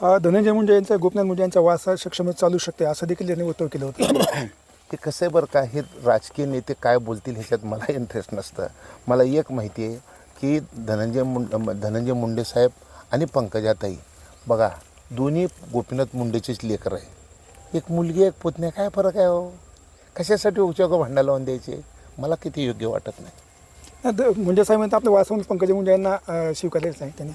धनंजय मुंडे यांचा गोपीनाथ मुंडे यांचा वारसा सक्षम चालू शकते असं देखील त्यांनी वक्तव्य केलं होतं. हे कसं आहे बरं का हे राजकीय नेते काय बोलतील ह्याच्यात मला इंटरेस्ट नसतं. मला एक माहिती आहे की धनंजय मुंड धनंजय मुंडे साहेब आणि पंकजाताई बघा दोन्ही गोपीनाथ मुंडेचेच लेकर आहे. एक मुलगी एक पुतण्या काय फरक आहे हो? कशासाठी उचक भांडा लावून द्यायचे? मला किती योग्य वाटत नाही. मुंडे साहेब म्हणतात आपल्या वारसा म्हणून पंकजा मुंडे यांना अ, स्वीकारलेलं आहे त्यांनी.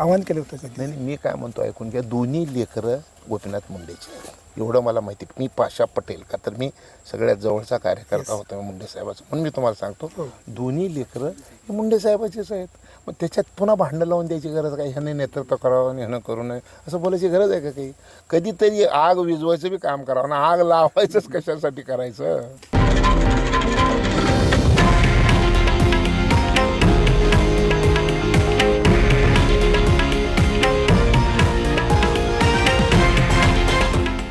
आवाहन केलं होतं त्यांनी. नाही नाही, मी काय म्हणतो ऐकून घ्या दोन्ही लेकरं गोपीनाथ मुंडेचे आहेत. एवढं मला माहिती मी पाशा पटेल का? तर मी सगळ्यात जवळचा कार्यकर्ता होतो मुंडे साहेबाचा. म्हणून मी तुम्हाला सांगतो हो. दोन्ही लेकरं हे मुंडे साहेबाचेच आहेत. मग त्याच्यात पुन्हा भांडणं लावून द्यायची गरज काय? ह्याने नेतृत्व करावं आणि ह्यानं करू नये. असं बोलायची गरज आहे का काही? कधीतरी आग विजवायचं बी काम करावं ना आग लावायचंच कशासाठी करायचं?